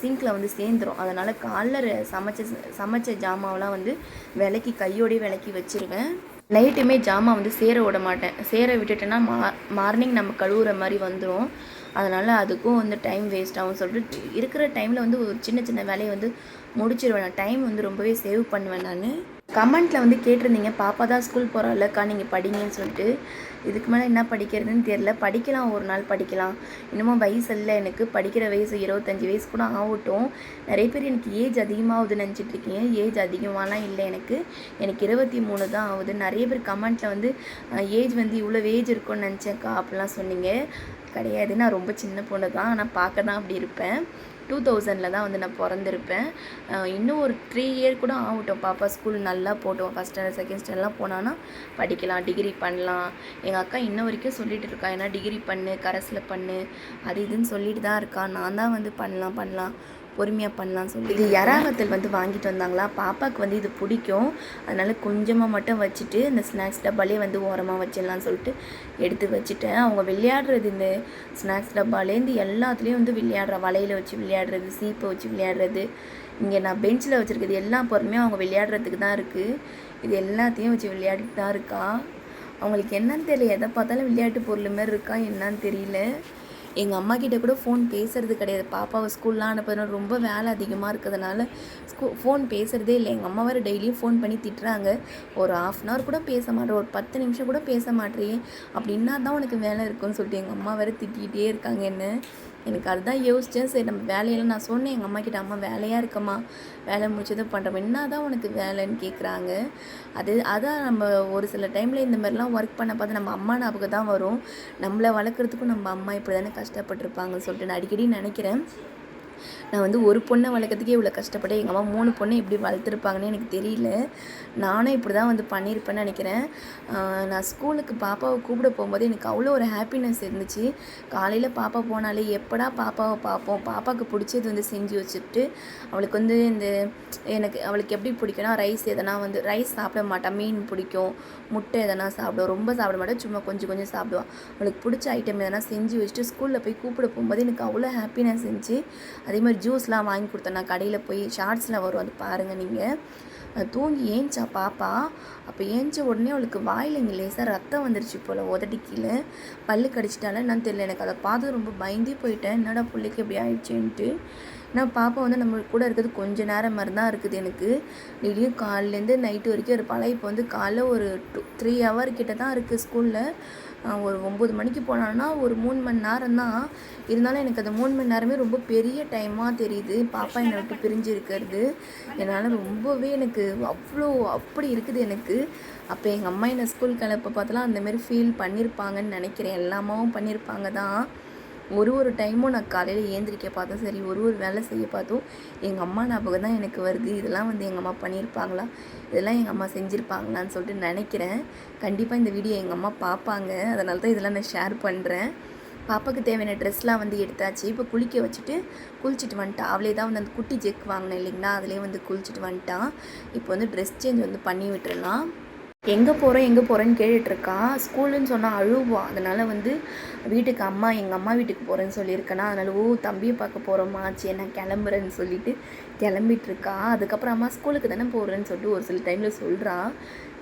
சிங்கில் வந்து சேர்ந்துரும். அதனால் காலைல சமைச்ச சமைச்ச ஜாமாவெலாம் வந்து விலக்கி கையோடையும் விளக்கி வச்சிருவேன். நைட்டுமே ஜாமான் வந்து சேர விட மாட்டேன். சேர விட்டுட்டேன்னா மா மார்னிங் நம்ம கழுவுற மாதிரி வந்துடும் அதனால் அதுக்கும் வந்து டைம் வேஸ்ட் ஆகும் சொல்லிட்டு இருக்கிற டைமில் வந்து ஒரு சின்ன சின்ன வேலையை வந்து முடிச்சிருவேன் நான். டைம் வந்து ரொம்பவே சேவ் பண்ணுவேன் நான். கமெண்ட்டில் வந்து கேட்டிருந்தீங்க பாப்பா தான் ஸ்கூல் போகிறாள்லக்கா நீங்கள் படிங்கன்னு சொல்லிட்டு. இதுக்கு மேலே என்ன படிக்கிறதுன்னு தெரியல. படிக்கலாம் ஒரு நாள் படிக்கலாம். இன்னமும் வயசு இல்லை எனக்கு. படிக்கிற வயசு இருபத்தஞ்சி வயசு கூட ஆகட்டும். நிறைய பேர் எனக்கு ஏஜ் அதிகமாகுதுன்னு நினச்சிட்ருக்கீங்க ஏஜ் அதிகமாலாம் இல்லை எனக்கு. எனக்கு இருபத்தி மூணு தான் ஆகுது. நிறைய பேர் கமெண்ட்டில் வந்து ஏஜ் வந்து இவ்வளோ ஏஜ் இருக்கும்னு நினச்சேன்க்கா அப்படிலாம் சொன்னீங்க. கிடையாது நான் ரொம்ப சின்ன பொண்ணு தான். ஆனால் பார்க்க தான் அப்படி இருப்பேன். டூ தௌசண்டில் தான் வந்து நான் பிறந்திருப்பேன். இன்னும் ஒரு த்ரீ இயர் கூட ஆகட்டும். பாப்பா ஸ்கூல் நல்லா போட்டோம். ஃபஸ்ட் ஸ்டாண்டர்ட் செகண்ட் ஸ்டாண்டர்ட்லாம் போனான்னா படிக்கலாம் டிகிரி பண்ணலாம். எங்கள் அக்கா இன்ன வரைக்கும் சொல்லிட்டு இருக்கா ஏன்னா டிகிரி பண்ணு கரஸில் பண்ணு. அது இதுன்னு சொல்லிட்டு தான் இருக்கா. நான் தான் வந்து பண்ணலாம் பண்ணலாம். பொறுமையாக பண்ணலாம் சொல்லி இது எறாவத்தல் வந்து வாங்கிட்டு வந்தாங்களா? பாப்பாவுக்கு வந்து இது பிடிக்கும். அதனால் கொஞ்சமாக மட்டும் வச்சுட்டு இந்த ஸ்நாக்ஸ் டப்பாலே வந்து ஓரமாக வச்சிடலாம்னு சொல்லிட்டு எடுத்து வச்சுட்டேன். அவங்க விளையாடுறது இந்த ஸ்நாக்ஸ் டப்பாலேருந்து எல்லாத்துலேயும் வந்து விளையாடுற வலையில் வச்சு விளையாடுறது சீப்பை வச்சு விளையாடுறது இங்கே நான் பெஞ்சில் வச்சுருக்கிறது எல்லா பொருளுமே அவங்க விளையாடுறதுக்கு தான் இருக்குது இது எல்லாத்தையும் வச்சு விளையாடிட்டு தான் இருக்கா? அவங்களுக்கு என்னன்னு தெரியல. எதை பார்த்தாலும் விளையாட்டு பொருள் மாதிரி இருக்கா? என்னன்னு தெரியல. எங்கள் அம்மா கிட்டே கூட ஃபோன் பேசுறது கிடையாது. பாப்பாவை ஸ்கூல்லாம் அனுப்புறதுனால ரொம்ப வேலை அதிகமாக இருக்கிறதுனால ஸ்கூ ஃபோன் பேசுகிறதே இல்லை. எங்கள் அம்மா வேறு டெய்லியும் ஃபோன் பண்ணி திட்டுறாங்க. ஒரு ஆஃப் அன் ஹவர் கூட பேச மாட்டேன் ஒரு பத்து நிமிஷம் கூட பேச மாட்டேறியே அப்படின்னா தான் உனக்கு வேலை இருக்குன்னு சொல்லிட்டு எங்கள் அம்மா வேறு திட்டிகிட்டே இருக்காங்க என்ன? எனக்கு அதுதான் யோசித்தேன் சரி நம்ம வேலையெல்லாம் நான் சொன்னேன். எங்கள் அம்மா கிட்ட அம்மா வேலையாக இருக்கம்மா. வேலை முடிச்சதும் பண்ணுறோம் என்ன தான் உனக்கு வேலைன்னு கேட்குறாங்க அது அதான் நம்ம ஒரு சில டைமில் இந்த மாதிரிலாம் ஒர்க் பண்ண பார்த்து நம்ம அம்மா ஞாபகம் தான் வரும். நம்மளை வளர்க்குறதுக்கும் நம்ம அம்மா இப்படி தானே கஷ்டப்பட்டிருப்பாங்கன்னு சொல்லிட்டு நான் அடிக்கடி நினைக்கிறேன். நான் வந்து ஒரு பொண்ணை வளர்க்கறதுக்கே இவ்வளோ கஷ்டப்பட்டு எங்கள் அம்மா மூணு பொண்ணை எப்படி வளர்த்துருப்பாங்கன்னு எனக்கு தெரியல. நானும் இப்படி தான் வந்து பண்ணியிருப்பேன்னு நினைக்கிறேன். நான் ஸ்கூலுக்கு பாப்பாவை கூப்பிட போகும்போது எனக்கு அவ்வளோ ஒரு ஹாப்பினஸ் இருந்துச்சு. காலையில் பாப்பா போனாலே எப்படா பாப்பாவை பார்ப்போம்? பாப்பாவுக்கு பிடிச்சது வந்து செஞ்சு வச்சுட்டு அவளுக்கு வந்து இந்த எனக்கு அவளுக்கு எப்படி பிடிக்கும்னா ரைஸ் எதனா வந்து ரைஸ் சாப்பிட மாட்டாள் மீன் பிடிக்கும் முட்டை எதனா சாப்பிடுவோம் ரொம்ப சாப்பிட மாட்டோம் சும்மா கொஞ்சம் கொஞ்சம் சாப்பிடுவான் அவளுக்கு பிடிச்ச ஐட்டம் எதனா செஞ்சு வச்சுட்டு ஸ்கூலில் போய் கூப்பிட போகும்போது எனக்கு அவ்வளோ ஹாப்பினஸ் இருந்துச்சு. அதே மாதிரி ஜூஸ்லாம் வாங்கி கொடுத்தேன்னா கடையில் போய் ஷார்ட்ஸில் வரும். அது பாருங்கள் நீங்கள் தூங்கி ஏஞ்சா பாப்பா. அப்போ ஏஞ்ச உடனே அவளுக்கு வாயில் இங்கே லேசாக ரத்தம் வந்துருச்சு போல் உதட்டி கீழே. பல்லு கடிச்சிட்டாலே என்னன்னு தெரியல. எனக்கு அதை பார்த்து ரொம்ப பயந்தே போயிட்டேன். என்னடா பிள்ளைக்கு இப்படி ஆயிடுச்சுன்ட்டு. நான் பாப்பா வந்து நம்ம கூட இருக்கிறது கொஞ்சம் நேரம் மாதிரி தான் இருக்குது எனக்கு. டெய்லியும் காலிலேருந்து நைட்டு வரைக்கும் ஒரு பழைய இப்போ வந்து காலைல ஒரு டூ த்ரீ ஹவர் கிட்ட தான் இருக்குது ஸ்கூலில் ஒரு ஒம்பது மணிக்கு போனான்னா ஒரு மூணு மணி நேரம் தான். இருந்தாலும் எனக்கு அந்த மூணு மணி நேரமே ரொம்ப பெரிய டைமாக தெரியுது. பாப்பா என்னை விட்டு பிரிஞ்சு இருக்கிறது. என்னால் ரொம்பவே எனக்கு அவ்வளோ அப்படி இருக்குது எனக்கு. அப்போ எங்கள் அம்மா என்னை ஸ்கூல் கிளப்ப பார்த்தலாம் அந்தமாரி ஃபீல் பண்ணியிருப்பாங்கன்னு நினைக்கிறேன். எல்லாமாவும் பண்ணியிருப்பாங்க தான். ஒரு ஒரு டைமும் நான் காலையில் ஏந்திரிக்க பார்த்தோம் சரி ஒரு ஒரு வேலை செய்ய பார்த்தோம். எங்கள் அம்மா ஞாபகம் தான் எனக்கு வருது. இதெல்லாம் வந்து எங்கள் அம்மா பண்ணியிருப்பாங்களா? இதெல்லாம் எங்கள் அம்மா செஞ்சுருப்பாங்களான்னு சொல்லிட்டு நினைக்கிறேன். கண்டிப்பாக இந்த வீடியோ எங்கள் அம்மா பார்ப்பாங்க. அதனால தான் இதெல்லாம் நான் ஷேர் பண்ணுறேன் பாப்பாவுக்கு தேவையான ட்ரெஸ்லாம் வந்து எடுத்தாச்சு. இப்போ குளிக்க வச்சுட்டு குளிச்சுட்டு வந்துட்டா. அவளே தான் வந்து அந்த குட்டி ஜெக் வாங்கினேன் இல்லைங்களா? அதிலே வந்து குளிச்சுட்டு வந்துட்டான் இப்போ வந்து ட்ரெஸ் சேஞ்ச் வந்து பண்ணி விட்டுறலாம். எங்கே போகிறோம் எங்கே போகிறேன்னு கேட்டுட்ருக்கா. ஸ்கூலுன்னு சொன்னால் அழுவா. அதனால் வந்து வீட்டுக்கு அம்மா எங்கள் அம்மா வீட்டுக்கு போகிறேன்னு சொல்லியிருக்கேனா. அதனால் ஓ தம்பியை பார்க்க போகிறோம்மா சரி நான் கிளம்புறேன்னு சொல்லிட்டு கிளம்பிட்டுருக்கா அதுக்கப்புறம் அம்மா ஸ்கூலுக்கு தானே போகிறேன்னு சொல்லிட்டு ஒரு சில டைமில் சொல்கிறா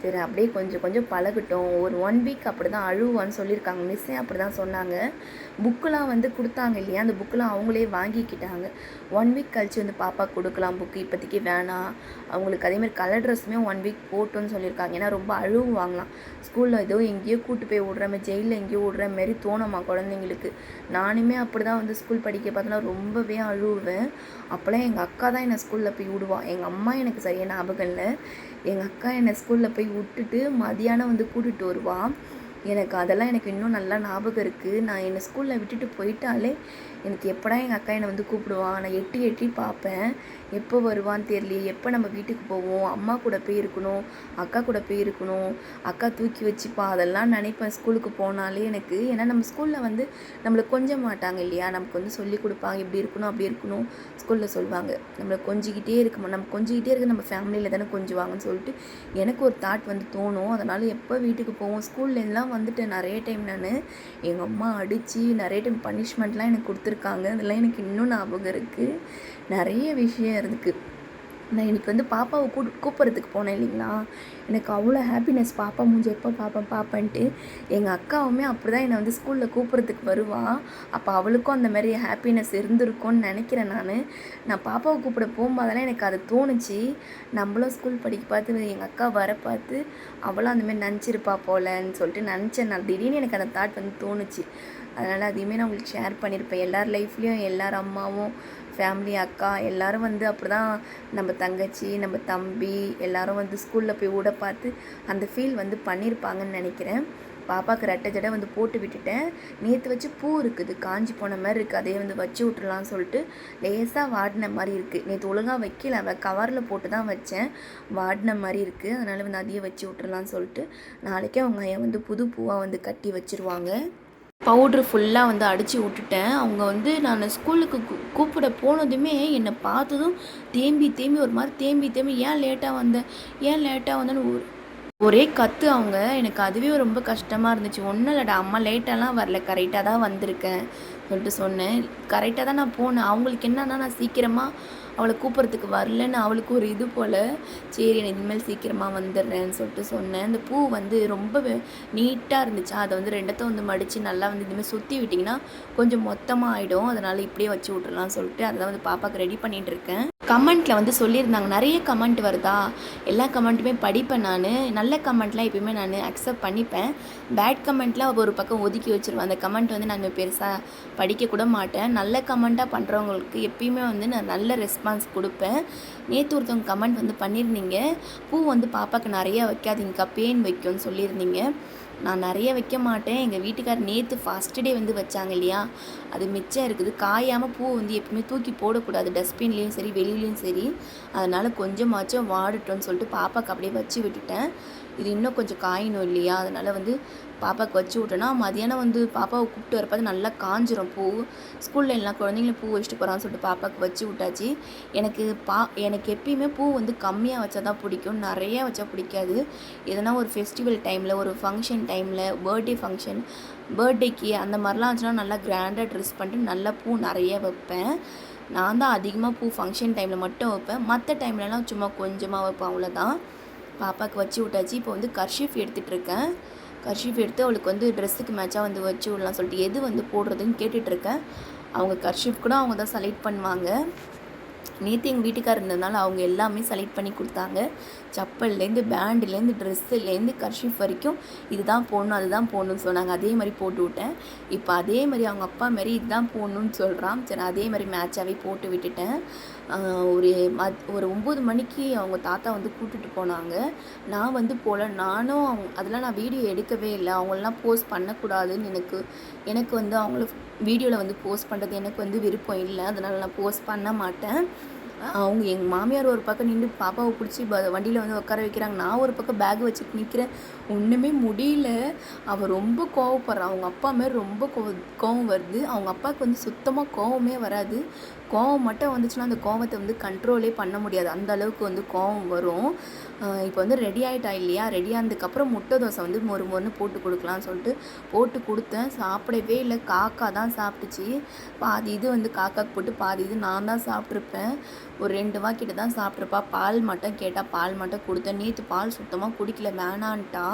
சரி அப்படியே கொஞ்சம் கொஞ்சம் பழகட்டும். ஒரு ஒன் வீக் அப்படி தான் அழுவான்னு சொல்லியிருக்காங்க. மிஸ்ஸே அப்படி தான் சொன்னாங்க. புக்கெலாம் வந்து கொடுத்தாங்க இல்லையா? அந்த புக்கெலாம் அவங்களே வாங்கிக்கிட்டாங்க. ஒன் வீக் கழிச்சு வந்து பாப்பா கொடுக்கலாம். புக்கு இப்போதைக்கு வேணாம். அவங்களுக்கு அதேமாதிரி கலர் ட்ரெஸ்ஸுமே ஒன் வீக் போட்டோன்னு சொல்லியிருக்காங்க. ஏன்னா ரொம்ப அழுவாங்களாம் ஸ்கூலில் ஏதோ எங்கேயோ கூட்டு போய் விடுற மாதிரி ஜெயிலில் எங்கேயோ விடுற மாதிரி தோணுமா குழந்தைங்களுக்கு? நானுமே அப்படி தான் வந்து ஸ்கூல் படிக்க பார்த்தோன்னா ரொம்பவே அழுவேன். அப்போல்லாம் எங்கள் அக்கா தான் என்னை ஸ்கூலில் போய் விடுவான் எங்கள் அம்மா எனக்கு சரியான ஞாபகம் இல்லை. எங்கள் அக்கா என்னை ஸ்கூலில் போய் விட்டுட்டு மதியானம் வந்து கூட்டிகிட்டு வருவா. எனக்கு அதெல்லாம் எனக்கு இன்னும் நல்லா ஞாபகம் இருக்குது நான் என்னை ஸ்கூலில் விட்டுட்டு போயிட்டாலே எனக்கு எப்படா எங்கள் அக்கா என்னை வந்து கூப்பிடுவா. நான் எட்டி எட்டி பார்ப்பேன். எப்போ வருவான்னு தெரியலையே. எப்போ நம்ம வீட்டுக்கு போவோம்? அம்மா கூட போய் இருக்கணும் அக்கா கூட போய் இருக்கணும் அக்கா தூக்கி வச்சுப்பா அதெல்லாம் நினைப்பேன் ஸ்கூலுக்கு போனாலே எனக்கு. ஏன்னா நம்ம ஸ்கூலில் வந்து நம்மளை கொஞ்ச மாட்டாங்க இல்லையா? நமக்கு வந்து சொல்லி கொடுப்பாங்க இப்படி இருக்கணும் அப்படி இருக்கணும் ஸ்கூலில் சொல்லுவாங்க நம்மளை கொஞ்சிக்கிட்டே இருக்க நம்ம கொஞ்சிக்கிட்டே இருக்க நம்ம ஃபேமிலியில் தானே கொஞ்சுவாங்கன்னு சொல்லிட்டு எனக்கு ஒரு தாட் வந்து தோணும். அதனால் எப்போ வீட்டுக்கு போவோம்? ஸ்கூல்லேருந்துலாம் வந்துட்டு நிறைய டைம் நான். எங்கள் அம்மா அடித்து நிறைய டைம் பனிஷ்மெண்ட்லாம் எனக்கு கொடுத்துருக்காங்க. அதெல்லாம் எனக்கு இன்னும் ஞாபகம் இருக்குது நிறைய விஷயம் இருக்குது நான் இன்றைக்கி வந்து பாப்பாவை கூ கூப்பிட்றதுக்கு போனேன் இல்லைங்களா? எனக்கு அவ்வளோ ஹாப்பினஸ் பாப்பா மூஞ்சி எப்போ பார்ப்பேன் பார்ப்பேன்ட்டு எங்கள் அக்காவுமே அப்படி தான் என்னை வந்து ஸ்கூலில் கூப்பிட்றதுக்கு வருவாள் அப்போ அவளுக்கும் அந்த மாதிரி ஹாப்பினஸ் இருந்திருக்கும்னு நினைக்கிறேன் நான். நான் பாப்பாவை கூப்பிட போகும்போதெல்லாம் எனக்கு அது தோணுச்சு. நம்மளும் ஸ்கூல் படிக்க பார்த்து எங்கள் அக்கா வர பார்த்து அவளும் அந்தமாரி நினச்சிருப்பா போலன்னு சொல்லிட்டு நினச்சேன் நான். திடீர்னு எனக்கு அந்த தாட் வந்து தோணுச்சு. அதனால் அதையுமே நான் உங்களுக்கு ஷேர் பண்ணியிருப்பேன் எல்லார் லைஃப்லேயும் எல்லார் அம்மாவும் ஃபேமிலி அக்கா எல்லாரும் வந்து அப்படி தான் நம்ம தங்கச்சி நம்ம தம்பி எல்லாரும் வந்து ஸ்கூலில் போய் விட பார்த்து அந்த ஃபீல் வந்து பண்ணியிருப்பாங்கன்னு நினைக்கிறேன். பாப்பாவுக்கு ரெட்டை ஜடை வந்து போட்டு விட்டுட்டேன். நேற்று வச்சு பூ இருக்குது காஞ்சி போன மாதிரி இருக்குது அதையே வந்து வச்சு விட்டுறலாம்னு சொல்லிட்டு லேசாக வாடின மாதிரி இருக்குது நேற்று ஒழுங்காக வைக்கல அவள் கவரில் போட்டு தான் வச்சேன். வாடின மாதிரி இருக்குது அதனால் வந்து அதையே வச்சு விட்டுறலாம்னு சொல்லிட்டு நாளைக்கே அவங்க ஐயா வந்து புது பூவாக வந்து கட்டி வச்சுருவாங்க. பவுட்ரு ஃபுல்லாக வந்து அடித்து விட்டுட்டேன். அவங்க வந்து நான் ஸ்கூலுக்கு கூப்பிட போனதுமே என்னை பார்த்ததும் தேம்பி தேம்பி ஒரு மாதிரி தேம்பி தேம்பி ஏன் லேட்டாக வந்தேன் ஏன் லேட்டாக வந்தேன்னு ஒரே கத்து அவங்க. எனக்கு அதுவே ரொம்ப கஷ்டமாக இருந்துச்சு. ஒன்றும் இல்லைடா அம்மா லேட்டாலாம் வரல. கரெக்டாக தான் வந்திருக்கேன் சொல்லிட்டு சொன்னேன். கரெக்டாக தான் நான் போனேன். அவங்களுக்கு என்னன்னா நான் சீக்கிரமாக அவளை கூப்பிட்றதுக்கு வரலன்னு அவளுக்கு ஒரு இது போல் சரி நான் இனிமேல் சீக்கிரமாக வந்துடுறேன்னு சொல்லிட்டு சொன்னேன். அந்த பூ வந்து ரொம்ப நீட்டாக இருந்துச்சா. அதை வந்து ரெண்டத்தை வந்து மடித்து நல்லா வந்து இதுமாதிரி சுற்றி விட்டிங்கன்னா கொஞ்சம் மொத்தமாக ஆகிடும் அதனால் இப்படியே வச்சு விட்றலாம் சொல்லிட்டு அதை வந்து பாப்பாவுக்கு ரெடி பண்ணிகிட்டு இருக்கேன். கமெண்ட்டில் வந்து சொல்லியிருந்தாங்க. நிறைய கமெண்ட் வருதா? எல்லா கமெண்ட்டுமே படிப்பேன் நான். நல்ல கமெண்ட்லாம் எப்பயுமே நான் அக்செப்ட் பண்ணிப்பேன். பேட் கமெண்ட்லாம் ஒரு பக்கம் ஒதுக்கி வச்சுருவேன். அந்த கமெண்ட் வந்து நான் பெருசாக படிக்க கூட மாட்டேன். நல்ல கமெண்ட்டாக பண்ணுறவங்களுக்கு எப்பயுமே வந்து நான் நல்ல ரெஸ்பான்ஸ் கொடுப்பேன். நேற்று ஒருத்தவங்க கமெண்ட் வந்து பண்ணியிருந்தீங்க பூ வந்து பாப்பாவுக்கு நிறையா வைக்காதீங்கக்கா பெயின் வைக்கும்னு சொல்லியிருந்தீங்க நான் நிறைய வைக்க மாட்டேன். எங்கள் வீட்டுக்கார் நேற்று ஃபஸ்ட்டு டே வந்து வச்சாங்க இல்லையா? அது மிச்சம் இருக்குது. காயாமல் பூ வந்து எப்பவுமே தூக்கி போடக்கூடாது. டஸ்ட்பின்லேயும் சரி வெளியிலையும் சரி. அதனால் கொஞ்சமாச்சும் வாடட்டும்னு சொல்லிட்டு பாப்பாவுக்கு அப்படியே வச்சு விட்டுட்டேன். இது இன்னும் கொஞ்சம் காயணும் இல்லையா? அதனால் வந்து பாப்பாவுக்கு வச்சு விட்டேன்னா மதியானம் வந்து பாப்பாவை கூப்பிட்டு வரப்போ நல்லா காஞ்சிரும் பூ. ஸ்கூலில் எல்லாம் குழந்தைங்களும் பூ வச்சுட்டு போகிறான்னு சொல்லிட்டு பாப்பாவுக்கு வச்சு விட்டாச்சு. எனக்கு பா எனக்கு எப்பயுமே பூ வந்து கம்மியாக வச்சா தான் பிடிக்கும். நிறையா வச்சா பிடிக்காது. எதனா ஒரு ஃபெஸ்டிவல் டைமில் ஒரு ஃபங்க்ஷன் டைமில் பர்த்டே ஃபங்க்ஷன் பர்த்டேக்கு அந்த மாதிரிலாம் வச்சுன்னா நல்லா கிராண்டாக ட்ரெஸ் பண்ணிட்டு நல்லா பூ நிறைய வைப்பேன். நான் தான் அதிகமாக பூ ஃபங்க்ஷன் டைமில் மட்டும் வைப்பேன். மற்ற டைம்லலாம் சும்மா கொஞ்சமாக வைப்பேன் அவ்வளோதான் பாப்பாவுக்கு வச்சு விட்டாச்சு. இப்போ வந்து கர்ஷீஃப் எடுத்துகிட்ருக்கேன் கர்ஷீஃப் எடுத்து அவளுக்கு வந்து ட்ரெஸ்ஸுக்கு மேட்சாக வந்து வச்சு விடலாம் சொல்லிட்டு எது வந்து போடுறதுன்னு கேட்டுட்ருக்கேன் அவங்க கர்ஷீஃப் கூட அவங்க தான் செலக்ட் பண்ணுவாங்க. நேற்று எங்கள் வீட்டுக்கார் இருந்ததுனால அவங்க எல்லாமே செலக்ட் பண்ணி கொடுத்தாங்க. செப்பல்லேருந்து பேண்டுலேருந்து ட்ரெஸ்ஸுலேருந்து கர்ஷிஃப் வரைக்கும் இதுதான் போடணும் அதுதான் போடணும்னு சொன்னாங்க. அதே மாதிரி போட்டு விட்டேன். இப்போ அதே மாதிரி அவங்க அப்பா மாரி இதுதான் போடணும்னு சொல்கிறான் சரி அதே மாதிரி மேட்சாகவே போட்டு விட்டுட்டேன். ஒரு மத் ஒரு ஒம்பது மணிக்கு அவங்க தாத்தா வந்து கூப்பிட்டுட்டு போனாங்க. நான் வந்து போல் நானும் அதெல்லாம் நான் வீடியோ எடுக்கவே இல்லை. அவங்களெலாம் போஸ்ட் பண்ணக்கூடாதுன்னு எனக்கு எனக்கு வந்து அவங்கள வீடியோவில் வந்து போஸ்ட் பண்ணுறது எனக்கு வந்து விருப்பம் இல்லை. அதனால் நான் போஸ்ட் பண்ண மாட்டேன். அவங்க எங்கள் மாமியார் ஒரு பக்கம் நின்று பாப்பாவை பிடிச்சி ப வண்டியில் வந்து உட்கார வைக்கிறாங்க. நான் ஒரு பக்கம் பேக் வச்சுட்டு நிற்கிறேன் ஒன்றுமே முடியல. அவள் ரொம்ப கோவப்படுறான் அவங்க அப்பா மாரி ரொம்ப கோ கோவம் வருது. அவங்க அப்பாவுக்கு வந்து சுத்தமாக கோவமே வராது. கோவம் மட்டும் வந்துச்சுன்னா அந்த கோவத்தை வந்து கண்ட்ரோலே பண்ண முடியாது. அந்த அளவுக்கு வந்து கோவம் வரும். இப்போ வந்து ரெடி ஆகிட்டா இல்லையா? ரெடி ஆனதுக்கப்புறம் முட்டை தோசை வந்து மொறு மொறுன்னு போட்டு கொடுக்கலான்னு சொல்லிட்டு போட்டு கொடுத்தேன். சாப்பிடவே இல்லை. காக்கா தான் சாப்பிட்டுச்சு. பாதி இது வந்து காக்காக்கு போட்டு பாதி இது நான் தான் சாப்பிட்ருப்பேன் ஒரு ரெண்டு வாக்கிட்ட தான் சாப்பிட்ருப்பா பால் மட்டும் கேட்டால் பால் மட்டும் கொடுத்தேன். நேற்று பால் சுத்தமாக குடிக்கல. வேணான்ட்டா.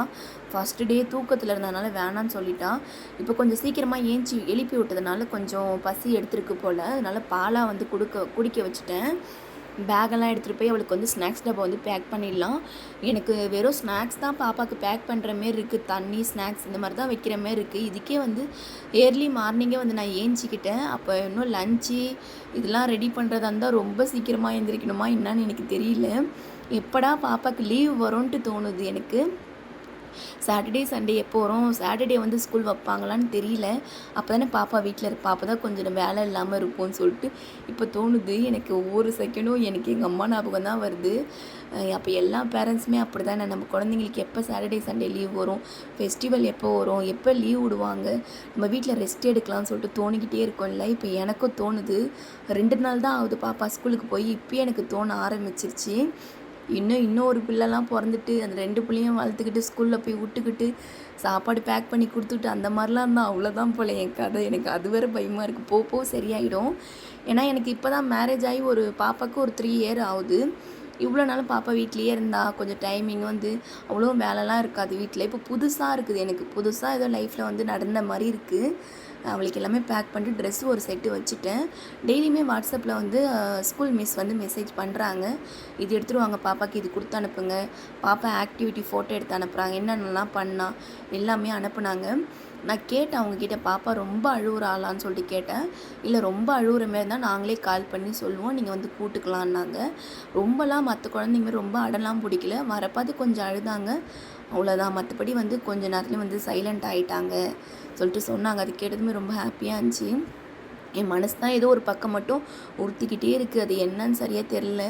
ஃபஸ்ட்டு டே தூக்கத்தில் இருந்ததுனால வேணான்னு சொல்லிட்டா. இப்போ கொஞ்சம் சீக்கிரமாக ஏஞ்சி எழுப்பி விட்டதுனால கொஞ்சம் பசி எடுத்துருக்கு போல். அதனால் பாலாக வந்து கொடுக்க குடிக்க வச்சுட்டேன். பேகெல்லாம் எடுத்துகிட்டு போய் அவளுக்கு வந்து ஸ்நாக்ஸ் டப்பா வந்து பேக் பண்ணிடலாம். எனக்கு வெறும் ஸ்நாக்ஸ் தான் பாப்பாவுக்கு பேக் பண்ணுற மாரி இருக்குது தண்ணி ஸ்நாக்ஸ் இந்த மாதிரி தான் வைக்கிற மாரி இருக்குது இதுக்கே வந்து ஏர்லி மார்னிங்கே வந்து நான் ஏஞ்சிக்கிட்டேன். அப்போ இன்னும் லஞ்சு இதெல்லாம் ரெடி பண்ணுறதா இருந்தால் ரொம்ப சீக்கிரமாக எழுந்திரிக்கணுமா என்னன்னு எனக்கு தெரியல. எப்படா பாப்பாவுக்கு லீவ் வரும்ன்ட்டு தோணுது எனக்கு. சாட்டர்டே சண்டே எப்போ வரும்? சாட்டர்டே வந்து ஸ்கூல் வைப்பாங்களான்னு தெரியல. அப்போ தானே பாப்பா வீட்டில் இருப்பா. அப்போ தான் கொஞ்சம் வேலை இல்லாமல் இருப்போம்னு சொல்லிட்டு இப்போ தோணுது. எனக்கு ஒவ்வொரு செகண்டும் எனக்கு எங்கள் அம்மா ஞாபகம் தான் வருது. அப்போ எல்லா பேரண்ட்ஸுமே அப்படி தானே நம்ம குழந்தைங்களுக்கு எப்போ சாட்டர்டே சண்டே லீவ் வரும்? ஃபெஸ்டிவல் எப்போ வரும்? எப்போ லீவ் விடுவாங்க? நம்ம வீட்டில் ரெஸ்ட் எடுக்கலாம்னு சொல்லிட்டு தோணிக்கிட்டே இருக்கோம்ல. இப்போ எனக்கும் தோணுது. ரெண்டு நாள் தான் ஆகுது பாப்பா ஸ்கூலுக்கு போய். இப்போயே எனக்கு தோண ஆரம்பிச்சிருச்சு. இன்னும் இன்னும் ஒரு பிள்ளைலாம் பிறந்துட்டு அந்த ரெண்டு பிள்ளையும் வளர்த்துக்கிட்டு ஸ்கூலில் போய் விட்டுக்கிட்டு சாப்பாடு பேக் பண்ணி கொடுத்துட்டு அந்த மாதிரிலாம் இருந்தால் அவ்வளோதான் போல என் கதை. எனக்கு அது வேறு பயமாக இருக்குது போ போ சரியாயிடும். ஏன்னா எனக்கு இப்போ தான் மேரேஜ் ஆகி ஒரு பாப்பாவுக்கு ஒரு த்ரீ இயர் ஆகுது. இவ்வளோ நாளும் பாப்பா வீட்லேயே இருந்தா கொஞ்சம் டைமிங் வந்து அவ்வளோ வேலைலாம் இருக்காது வீட்டில் இப்போ புதுசாக இருக்குது எனக்கு. புதுசாக ஏதோ லைஃப்பில் வந்து நடந்த மாதிரி இருக்குது அவளுக்கு எல்லாமே பேக் பண்ணிட்டு ட்ரெஸ் ஒரு செட்டு வச்சுட்டேன். டெய்லியுமே வாட்ஸ்அப்பில் வந்து ஸ்கூல் மிஸ் வந்து மெசேஜ் பண்ணுறாங்க இது எடுத்துகிட்டு வாங்க பாப்பாவுக்கு இது கொடுத்து அனுப்புங்க. பாப்பா ஆக்டிவிட்டி ஃபோட்டோ எடுத்து அனுப்புகிறாங்க என்னென்னலாம் பண்ணா எல்லாமே அனுப்புனாங்க. நான் கேட்டேன் அவங்கக்கிட்ட பாப்பா ரொம்ப அழுகுற ஆளான்னு சொல்லிட்டு கேட்டேன். இல்லை ரொம்ப அழுகுற மாரி தான் நாங்களே கால் பண்ணி சொல்லுவோம். நீங்கள் வந்து கூட்டுக்கலான்னாங்க ரொம்பலாம் மற்ற குழந்தைங்க ரொம்ப அடலாம் பிடிக்கல. வரப்பாது கொஞ்சம் அழுதாங்க. அவ்வளோதான் மற்றபடி வந்து கொஞ்ச நேரத்துலேயும் வந்து சைலண்ட் ஆகிட்டாங்க சொல்லிட்டு சொன்னாங்க. அது கேட்டதுமே ரொம்ப ஹாப்பியாக இருந்துச்சு. என் மனசு தான் ஏதோ ஒரு பக்கம் மட்டும் உறுத்திக்கிட்டே இருக்குது அது என்னன்னு சரியாக தெரில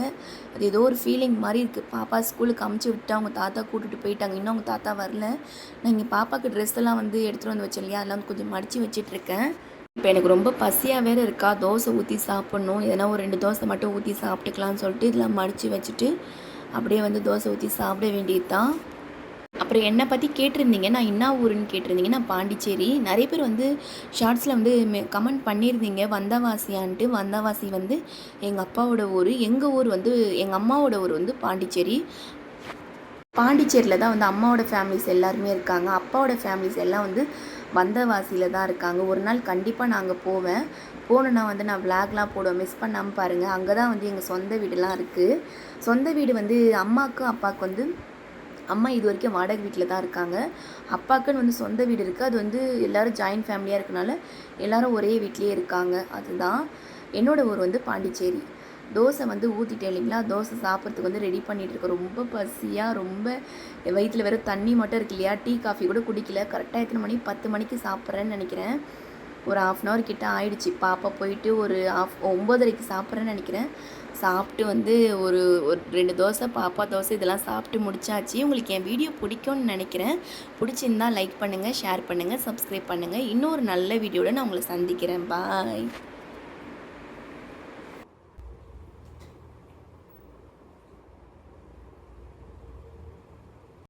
அது ஏதோ ஒரு ஃபீலிங் மாதிரி இருக்குது பாப்பா ஸ்கூலுக்கு அமுச்சு விட்டு அவங்க தாத்தா கூட்டிகிட்டு போயிட்டாங்க. இன்னும் அவங்க தாத்தா வரல. நான் இங்கே பாப்பாவுக்கு ட்ரெஸ் எல்லாம் வந்து எடுத்துகிட்டு வந்து வச்சேன் இல்லையா? அதெல்லாம் வந்து கொஞ்சம் மடித்து வச்சிட்ருக்கேன் இப்போ எனக்கு ரொம்ப பசியாக வேறு இருக்கா? தோசை ஊற்றி சாப்பிட்ணும். எதனா ஒரு ரெண்டு தோசை மட்டும் ஊற்றி சாப்பிட்டுக்கலாம்னு சொல்லிட்டு இதெல்லாம் மடித்து வச்சுட்டு அப்படியே வந்து தோசை ஊற்றி சாப்பிட வேண்டியது தான் அப்புறம் என்னை பற்றி கேட்டிருந்தீங்க. நான் என்ன ஊருன்னு கேட்டிருந்தீங்க. நான் பாண்டிச்சேரி. நிறைய பேர் வந்து ஷார்ட்ஸில் வந்து கமெண்ட் பண்ணியிருந்தீங்க. வந்தவாசியான்ட்டு. வந்தவாசி வந்து எங்கள் அப்பாவோட ஊர். எங்கள் ஊர் வந்து எங்கள் அம்மாவோட ஊர் வந்து பாண்டிச்சேரி. பாண்டிச்சேரியில் தான் வந்து அம்மாவோட ஃபேமிலிஸ் எல்லாருமே இருக்காங்க. அப்பாவோட ஃபேமிலிஸ் எல்லாம் வந்து வந்தவாசியில் தான் இருக்காங்க. ஒரு நாள் கண்டிப்பாக நாங்கள் போவேன். போனோன்னா வந்து நான் விளாக்லாம் போடுவேன். மிஸ் பண்ணாமல் பாருங்கள் அங்கே தான் வந்து எங்கள் சொந்த வீடுலாம் இருக்குது சொந்த வீடு வந்து அம்மாவுக்கும் அப்பாவுக்கு வந்து அம்மா இது வரைக்கும் வாடகை வீட்டில் தான் இருக்காங்க. அப்பாக்குன்னு வந்து சொந்த வீடு இருக்குது அது வந்து எல்லோரும் ஜாயின்ட் ஃபேமிலியாக இருக்கனால எல்லோரும் ஒரே வீட்லேயே இருக்காங்க. அதுதான் என்னோடய ஊர் வந்து பாண்டிச்சேரி. தோசை வந்து ஊற்றிட்டேன் இல்லைங்களா? தோசை சாப்பிட்றதுக்கு வந்து ரெடி பண்ணிகிட்டு இருக்கேன். ரொம்ப பசியாக ரொம்ப வயிற்றில் வெறும் தண்ணி மட்டும் இருக்கு இல்லையா? டீ காஃபி கூட குடிக்கல. கரெக்டாக எத்தனை மணி? பத்து மணிக்கு சாப்பிட்றேன்னு நினைக்கிறேன். ஒரு ஆஃப் அன் ஹவர் கிட்டே ஆயிடுச்சு. பாப்பா போயிட்டு ஒரு ஆஃப் ஒம்பதரைக்கு சாப்பிட்றேன்னு நினைக்கிறேன். சாப்பிட்டு வந்து ஒரு ஒரு ரெண்டு தோசை பாப்பா தோசை இதெல்லாம் சாப்பிட்டு முடிச்சாச்சு. உங்களுக்கு என் வீடியோ பிடிக்கும்னு நினைக்கிறேன். பிடிச்சிருந்தா லைக் பண்ணுங்கள் ஷேர் பண்ணுங்கள் சப்ஸ்கிரைப் பண்ணுங்கள் இன்னொரு நல்ல வீடியோவில் நான் உங்களை சந்திக்கிறேன். பாய்